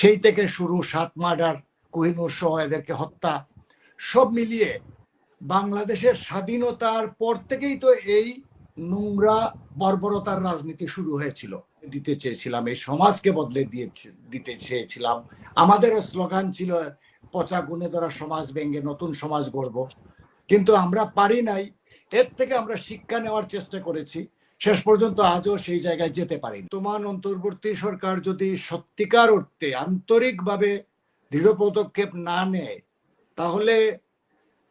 সেই থেকে শুরু সাত মার্ডার, কোহিনুর সহ এদেরকে হত্যা, সব মিলিয়ে বাংলাদেশের স্বাধীনতার পর থেকেই তো এই নোংরা, বর্বরতার রাজনীতি শুরু হয়েছিল। দিতে চেয়েছিলাম, এই সমাজকে বদলে দিয়ে দিতে চেয়েছিলাম। আমাদেরও স্লোগান ছিল, পচা গুণে ধরা সমাজ ভেঙে নতুন সমাজ গড়ব। কিন্তু আমরা পারি নাই, এর থেকে আমরা শিক্ষা নেওয়ার চেষ্টা করেছি। শেষ পর্যন্ত আজও সেই জায়গায় যেতে পারিনি। তোমার অন্তর্বর্তী সরকার যদি সত্যিকার অর্থে আন্তরিকভাবে দৃঢ় পদক্ষেপ না নেয়, তাহলে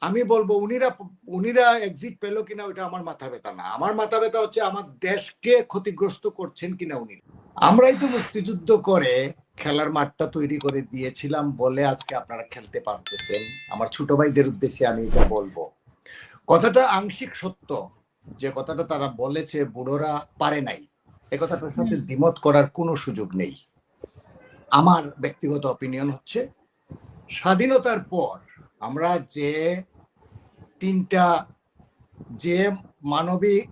আমি বলব উনিরা উনিরা এক্সিট পেল কিনা ওইটা আমার মাথা ব্যথা না। আমার মাথা ব্যথা হচ্ছে আমার দেশকে ক্ষতিগ্রস্ত করছেন কিনা উনি। আমরাই তো মুক্তিযুদ্ধ করে খেলার মাঠটা তৈরি করে দিয়েছিলাম বলে আজকে আপনারা খেলতে পারতেছেন। আমার ছোট ভাইদের উদ্দেশ্যে আমি এটা বলব। কথাটা আংশিক সত্য। যে কথাটা তারা বলেছে বুড়োরা পারে নাই এ কথাটার সাথে দ্বিমত করার কোনো সুযোগ নেই। আমার ব্যক্তিগত অপিনিয়ন হচ্ছে স্বাধীনতার পর আমরা যে তিনটা যে মানবিক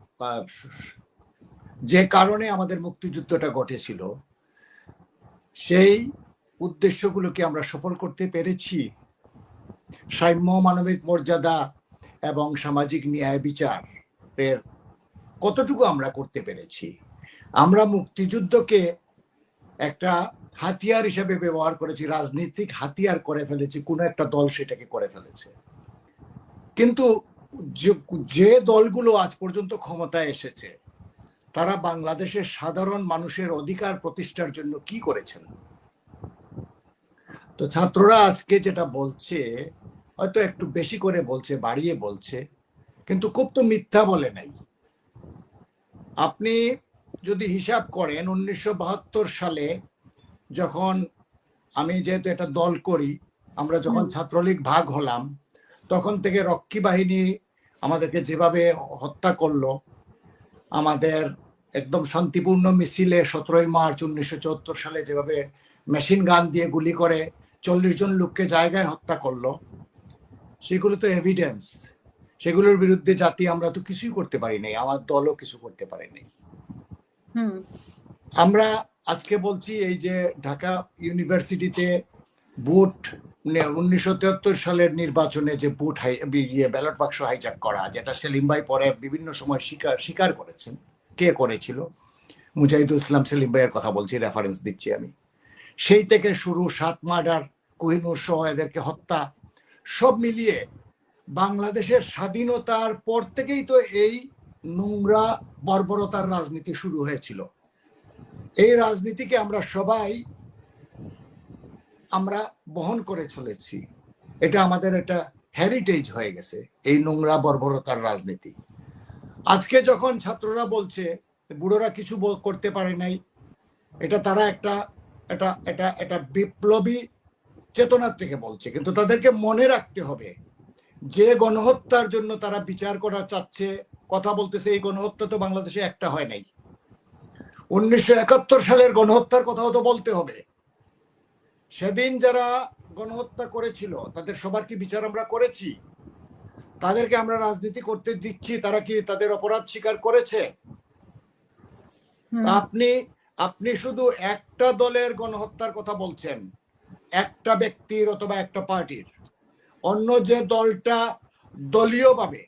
যে কারণে আমাদের মুক্তিযুদ্ধটা ঘটেছিল সেই উদ্দেশ্যগুলোকে আমরা সফল করতে পেরেছি। সাম্য মানবিক মর্যাদা এবং সামাজিক ন্যায় বিচার এর কতটুকু আমরা করতে পেরেছি? আমরা মুক্তিযুদ্ধকে একটা হাতিয়ার হিসেবে ব্যবহার করেছি, রাজনৈতিক হাতিয়ার করে ফেলেছি, কোনো একটা দল সেটাকে করে ফেলেছে। কিন্তু যে দলগুলো আজ পর্যন্ত ক্ষমতায় এসেছে, তারা বাংলাদেশের সাধারণ মানুষের অধিকার প্রতিষ্ঠার জন্য কি করেছেন? তো ছাত্ররা আজকে যেটা বলছে, হয়তো একটু বেশি করে বলছে, বাড়িয়ে বলছে কিন্তু খুব তো মিথ্যা বলে নাই। আপনি যদি হিসাব করেন উনিশশো বাহাত্তর সালে যখন আমি যেহেতু এটা দল করি আমরা যখন ছাত্রলীগ ভাগ হলাম তখন থেকে রক্ষী বাহিনী আমাদেরকে যেভাবে হত্যা করল আমাদের একদম শান্তিপূর্ণ মিছিলে সতেরোই মার্চ উনিশশো চুয়াত্তর সালে যেভাবে মেশিন গান দিয়ে গুলি করে চল্লিশ জন লোককে জায়গায় হত্যা করল সেগুলো তো এভিডেন্স সেগুলোর বিরুদ্ধে জাতি আমরা তো কিছুই করতে পারি নাই আমার দলও কিছু করতে পারি নাই। আমরা আজকে বলছি এই যে ঢাকা ইউনিভার্সিটিতে বুট উনিশশো তেহাত্তর সালের নির্বাচনে যে বুট হাই ইয়ে ব্যালট বাক্স হাইজ্যাক করা যেটা সেলিম ভাই পরে বিভিন্ন সময় স্বীকার স্বীকার করেছেন কে করেছিল? মুজাহিদুল ইসলাম সেলিম ভাইয়ের কথা বলছি রেফারেন্স দিচ্ছি আমি। সেই থেকে শুরু সাত মার্ডার কোহিনুর সহ এদেরকে হত্যা সব মিলিয়ে বাংলাদেশের স্বাধীনতার পর থেকেই তো এই নোংরা, বর্বরতার রাজনীতি শুরু হয়েছিল। এই রাজনীতিকে আমরা সবাই আমরা বহন করে চলেছি। এটা আমাদের একটা হেরিটেজ হয়ে গেছে, এই নোংরা, বর্বরতার রাজনীতি। আজকে যখন ছাত্ররা বলছে, বুড়োরা কিছু করতে পারে নাই। এটা তারা একটা, এটা এটা এটা বিপ্লবী চেতনার থেকে বলছে। কিন্তু তাদেরকে মনে রাখতে হবে যে গণহত্যার জন্য তারা বিচার করা চাচ্ছে কথা বলতেছে এই গণহত্যা তো বাংলাদেশে একটা হয় নাই। উনিশশো একাত্তর সালের গণহত্যার কথাও তো বলতে হবে। সেদিন যারা গণহত্যা করেছিল তাদের সবার কি বিচার আমরা করেছি? তাদেরকে আমরা রাজনীতি করতে দিচ্ছি তারা কি তাদের অপরাধ স্বীকার করেছে? আপনি আপনি শুধু একটা দলের গণহত্যার কথা বলছেন একটা ব্যক্তির অথবা একটা পার্টির। অন্য যে দলটা দলীয়ভাবে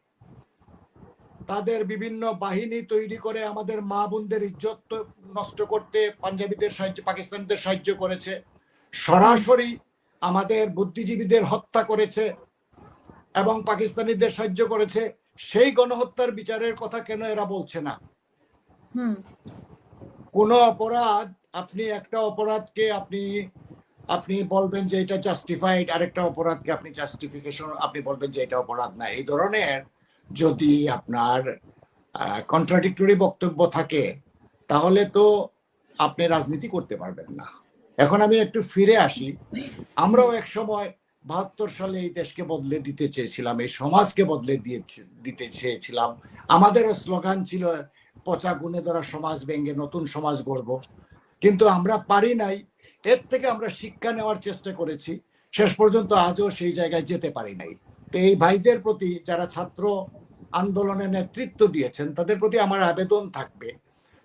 তাদের বিভিন্ন বাহিনী তৈরি করে আমাদের মা বোনদের ইজ্জত নষ্ট করতে পাঞ্জাবিদের সাহায্য পাকিস্তানদের সাহায্য করেছে। সরাসরি আমাদের বুদ্ধিজীবীদের হত্যা করেছে এবং পাকিস্তানিদের সাহায্য করেছে। সেই গণহত্যার বিচারের কথা কেন এরা বলছে না? কোন অপরাধ আপনি একটা অপরাধকে আপনি আপনি বলবেন যে এটা জাস্টিফাইড আরেকটা অপরাধকে আপনি জাস্টিফিকেশন আপনি বলবেন যে এটা অপরাধ না। এই ধরনের যদি আপনার কন্ট্রাডিক্টরি বক্তব্য থাকে, তাহলে তো আপনি রাজনীতি করতে পারবেন না। এখন আমি একটু ফিরে আসি। আমরাও এক সময় বাহাত্তর সালে এই দেশকে বদলে দিতে চেয়েছিলাম, এই সমাজকে বদলে দিয়ে দিতে চেয়েছিলাম। আমাদেরও স্লোগান ছিল, পচা গুণে ধরা সমাজ ভেঙে নতুন সমাজ গড়ব। কিন্তু আমরা পারি নাই। এর থেকে আমরা শিক্ষা নেওয়ার চেষ্টা করেছি। শেষ পর্যন্ত আজও সেই জায়গায় যেতে পারি নাই। তো এই ভাইদের প্রতি যারা ছাত্র আন্দোলনে নেতৃত্ব দিয়েছেন, তাদের প্রতি আমার আবেদন থাকবে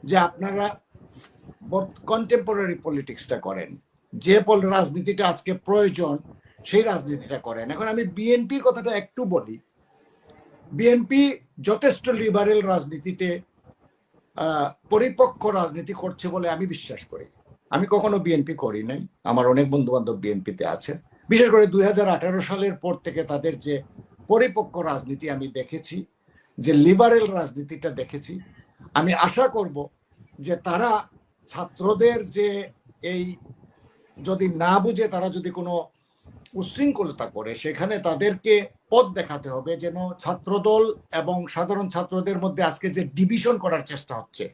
যে আপনারা কন্টেম্পোরারি পলিটিক্সটা করেন। যে পল, রাজনীতিটা আজকে প্রয়োজন, সেই রাজনীতিটা করেন। এখন আমি বিএনপির কথাটা একটু বলি। বিএনপি যথেষ্ট লিবারেল রাজনীতিতে পরিপক্ক রাজনীতি করছে বলে আমি বিশ্বাস করি। আমি কখনো বিএনপি করি নাই। আমার অনেক বন্ধু বান্ধব বিএনপিতে আছে। বিশেষ করে দুই হাজার আঠেরো সালের পর থেকে তাদের যে পরিপক্ক রাজনীতি আমি দেখেছি, যে লিবারেল রাজনীতিটা দেখেছি, আমি আশা করব যে তারা ছাত্রদের যে এই যদি না বুঝে, তারা যদি কোনো উশৃঙ্খলতা করে, সেখানে তাদেরকে পথ দেখাতে হবে যেন ছাত্রদল এবং সাধারণ ছাত্রদের মধ্যে আজকে যে ডিভিশন করার চেষ্টা হচ্ছে,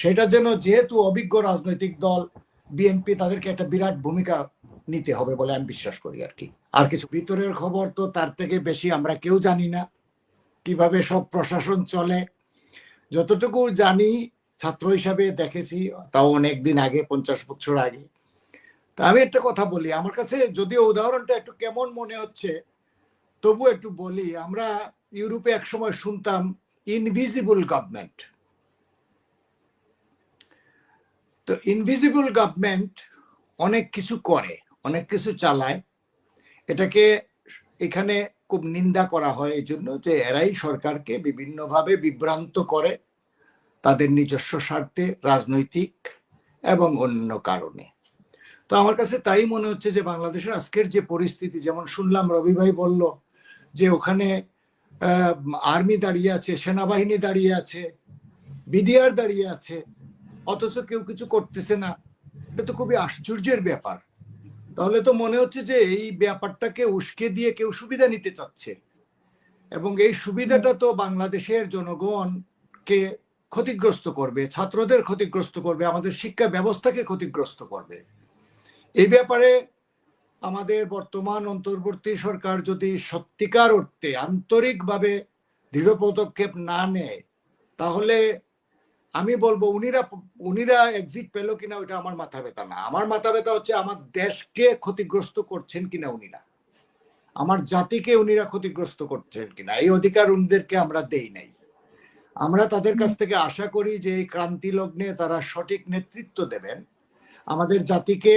সেটা যেন যেহেতু অভিজ্ঞ রাজনৈতিক দল বিএনপি তাদেরকে একটা বিরাট ভূমিকা নিতে হবে বলে আমি বিশ্বাস করি আর কি। আর কিছু ভিতরের খবর তো তার থেকে বেশি আমরা কেউ জানি না। কীভাবে সব প্রশাসন চলে, যতটুকু জানি ছাত্র হিসাবে দেখেছি, তাও অনেক দিন আগে, পঞ্চাশ বছর আগে। তা আমি একটা কথা বলি। আমার কাছে যদিও উদাহরণটা একটু কেমন মনে হচ্ছে তবু একটু বলি, আমরা ইউরোপে একসময় শুনতাম ইনভিজিবল গভর্নমেন্ট তো ইনভিজিবল গভর্নমেন্ট অনেক কিছু করে, অনেক কিছু চালায়। এটাকে এখানে খুব নিন্দা করা হয় এই জন্য যে এরাই সরকারকে বিভিন্নভাবে বিভ্রান্ত করে তাদের নিজস্ব স্বার্থে, রাজনৈতিক এবং অন্য কারণে। তো আমার কাছে তাই মনে হচ্ছে যে বাংলাদেশের আজকের যে পরিস্থিতি, যেমন শুনলাম রবি ভাই বলল যে ওখানে আর্মি দাঁড়িয়ে আছে, সেনাবাহিনী দাঁড়িয়ে আছে, বিডিআর দাঁড়িয়ে আছে, অথচ কেউ কিছু করতেছে না। এটা তো খুবই আশ্চর্যের ব্যাপার। তাহলে তো মনে হচ্ছে যে এই ব্যাপারটাকে উস্কে দিয়ে কেউ সুবিধা নিতে চাচ্ছে। এবং এই সুবিধাটা তো বাংলাদেশের জনগণকে ক্ষতিগ্রস্ত করবে, ছাত্রদের ক্ষতিগ্রস্ত করবে, আমাদের শিক্ষা ব্যবস্থাকে ক্ষতিগ্রস্ত করবে। এই ব্যাপারে আমাদের বর্তমান অন্তর্বর্তী সরকার যদি সত্যিকার অর্থে আন্তরিকভাবে দৃঢ় পদক্ষেপ না নেয়, তাহলে আমি বলব উনিরা উনিরা এক্সিট পেল কিনা ওইটা আমার মাথা ব্যথা না। আমার মাথা ব্যথা হচ্ছে আমার দেশকে ক্ষতিগ্রস্ত করছেন কিনা উনিরা? আমার জাতিকে উনিরা ক্ষতিগ্রস্ত করছেন কিনা? এই অধিকার উনিদেরকে আমরা দেই নাই। আমরা তাদের কাছ থেকে আশা করি যে এই ক্রান্তি লগ্নে তারা সঠিক নেতৃত্ব দেবেন। আমাদের জাতিকে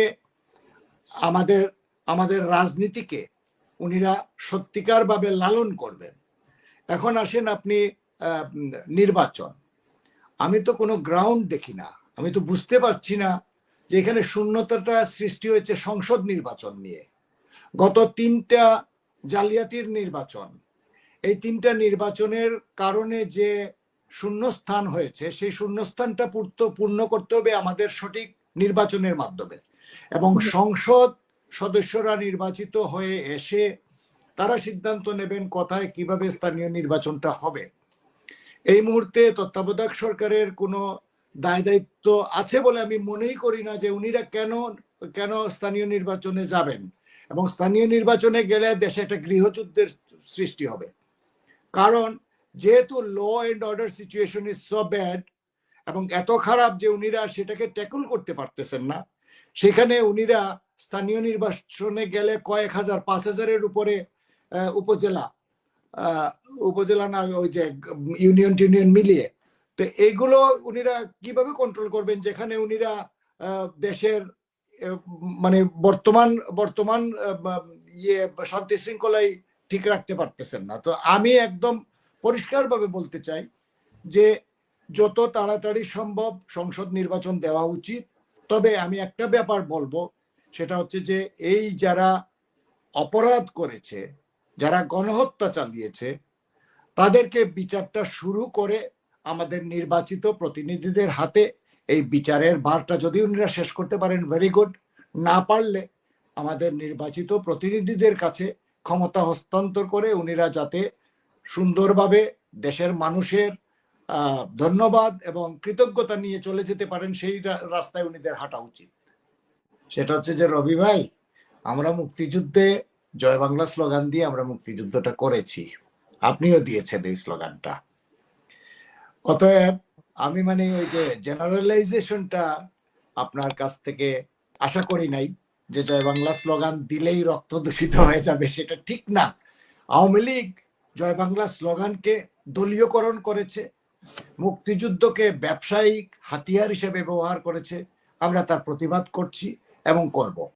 আমাদের আমাদের রাজনীতিকে উনিরা সত্যিকার ভাবে লালন করবেন। এখন আসেন আপনি নির্বাচন। আমি তো কোনো গ্রাউন্ড দেখি না। আমি তো বুঝতে পারছি না যে এখানে শূন্যতাটা সৃষ্টি হয়েছে সংসদ নির্বাচন নিয়ে। গত তিনটা জালিয়াতির নির্বাচন। এই তিনটা নির্বাচনের কারণে যে শূন্যস্থান হয়েছে, সেই শূন্যস্থানটা পূর্ত, পূর্ণ করতে হবে আমাদের সঠিক নির্বাচনের মাধ্যমে। এবং সংসদ সদস্যরা নির্বাচিত হয়ে এসে তারা সিদ্ধান্ত নেবেন কোথায় কীভাবে স্থানীয় নির্বাচনটা হবে। এই মুহূর্তে তত্ত্বাবধায়ক সরকারের কোনো দায় দায়িত্ব আছে বলে আমি মনেই করি না যে উনিরা কেন কেন স্থানীয় নির্বাচনে যাবেন এবং স্থানীয় নির্বাচনে গেলে দেশে একটা গৃহযুদ্ধের সৃষ্টি হবে। কারণ যেহেতু law and order situation is so bad এবং এত খারাপ যে উনিরা সেটাকে ট্যাকল করতে পারতেছেন না সেখানে উনিরা স্থানীয় নির্বাচনে গেলে কয়েক হাজার, পাঁচ হাজারের উপরে উপজেলা উপজেলা না, ওই যে, ইউনিয়ন টিউনিয়ন মিলিয়ে। তো এইগুলো উনিরা কীভাবে কন্ট্রোল করবেন? যেখানে উনিরা দেশের মানে বর্তমান বর্তমান ইয়ে শান্তি শৃঙ্খলাই ঠিক রাখতে পারতেছেন না। তো আমি একদম পরিষ্কারভাবে বলতে চাই যে, যত তাড়াতাড়ি সম্ভব সংসদ নির্বাচন দেওয়া উচিত। তবে আমি একটা ব্যাপার বলব, সেটা হচ্ছে যে এই যারা অপরাধ করেছে, যারা গণহত্যা চালিয়েছে, তাদেরকে বিচারটা শুরু করে আমাদের নির্বাচিত প্রতিনিধিদের হাতে। এই বিচারের ভারটা যদি উনিরা শেষ করতে পারেন ভেরি গুড না পারলে আমাদের নির্বাচিত প্রতিনিধিদের কাছে ক্ষমতা হস্তান্তর করে উনিরা যাতে সুন্দরভাবে দেশের মানুষের ধন্যবাদ এবং কৃতজ্ঞতা নিয়ে চলে যেতে পারেন, সেই রাস্তায় উনিদের হাঁটা উচিত। সেটা হচ্ছে যে, রবি ভাই, আমরা মুক্তিযুদ্ধে, জয় বাংলা স্লোগান দিয়ে আমরা মুক্তিযুদ্ধটা করেছি। আপনিও দিয়েছেন এই স্লোগানটা। অতএব, আমি মানে ওই যে জেনারেলাইজেশনটা আপনার কাছ থেকে আশা করি নাই যে, জয় বাংলা স্লোগান দিলেই রক্ত দূষিত হয়ে যাবে, সেটা ঠিক না। আওয়ামী লীগ জয় বাংলা স্লোগানকে দলীয়করণ করেছে মুক্তিযুদ্ধকে ব্যবসায়িক হাতিয়ার হিসেবে ব্যবহার করেছে। আমরা তার প্রতিবাদ করছি এবং করব।